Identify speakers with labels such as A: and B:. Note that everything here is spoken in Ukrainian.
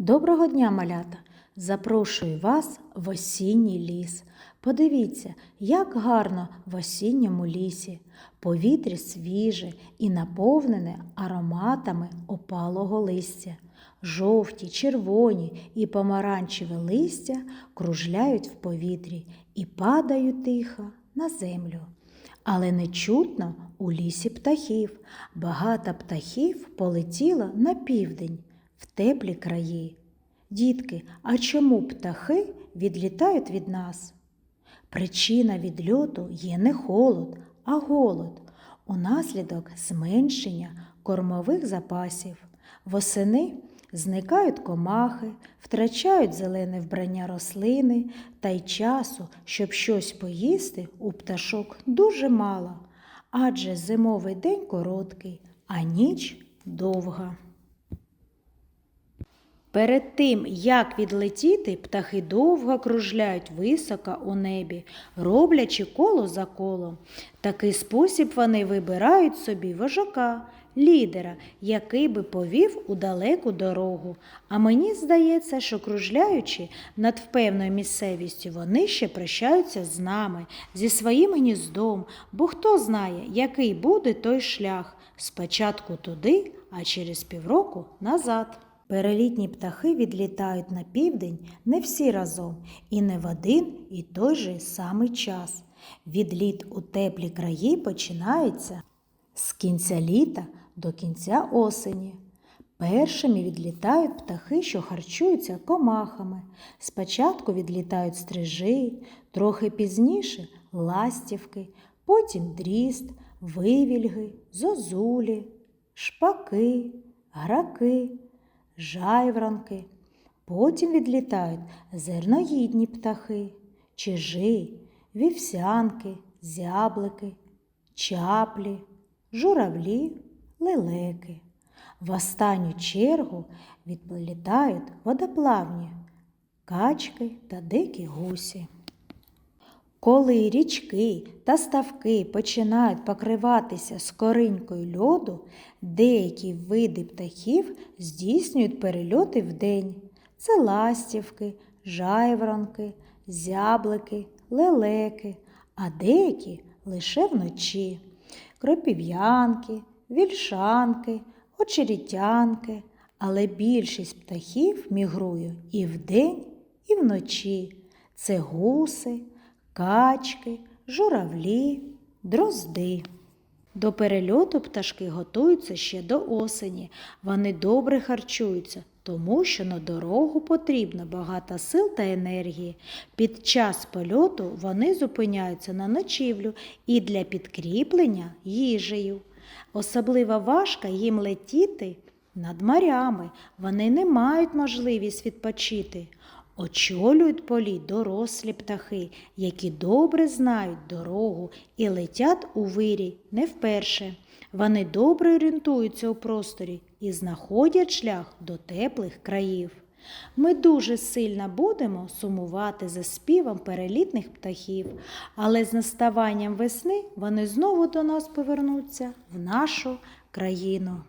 A: Доброго дня, малята! Запрошую вас в осінній ліс. Подивіться, як гарно в осінньому лісі. Повітря свіже і наповнене ароматами опалого листя. Жовті, червоні і помаранчеве листя кружляють в повітрі і падають тихо на землю. Але не чутно у лісі птахів. Багато птахів полетіло на південь в теплі краї. Дітки, а чому птахи відлітають від нас? Причина відльоту є не холод, а голод, унаслідок зменшення кормових запасів. Восени зникають комахи, втрачають зелене вбрання рослини, та й часу, щоб щось поїсти, у пташок дуже мало, адже зимовий день короткий, а ніч довга. Перед тим, як відлетіти, птахи довго кружляють високо у небі, роблячи коло за колом. Такий спосіб вони вибирають собі вожака, лідера, який би повів у далеку дорогу. А мені здається, що кружляючи над певною місцевістю, вони ще прощаються з нами, зі своїм гніздом, бо хто знає, який буде той шлях спочатку туди, а через півроку назад. Перелітні птахи відлітають на південь не всі разом і не в один і той же самий час. Відліт у теплі краї починається з кінця літа до кінця осені. Першими відлітають птахи, що харчуються комахами. Спочатку відлітають стрижи, трохи пізніше ластівки, потім дріст, вивільги, зозулі, шпаки, граки жайвранки. Потім відлітають зерноїдні птахи, чижи, вівсянки, зяблики, чаплі, журавлі, лелеки. В останню чергу відлітають водоплавні, качки та дикі гусі. Коли річки та ставки починають покриватися скоринькою льоду, деякі види птахів здійснюють перельоти вдень. Це ластівки, жайворонки, зяблики, лелеки, а деякі лише вночі. Кропів'янки, вільшанки, очеретянки, але більшість птахів мігрує і вдень, і вночі. Це гуси, качки, журавлі, дрозди. До перельоту пташки готуються ще до осені. Вони добре харчуються, тому що на дорогу потрібно багато сил та енергії. Під час польоту вони зупиняються на ночівлю і для підкріплення їжею. Особливо важко їм летіти над морями. Вони не мають можливість відпочити. Очолюють полі дорослі птахи, які добре знають дорогу і летять у вирій не вперше. Вони добре орієнтуються у просторі і знаходять шлях до теплих країв. Ми дуже сильно будемо сумувати за співом перелітних птахів, але з наставанням весни вони знову до нас повернуться в нашу країну.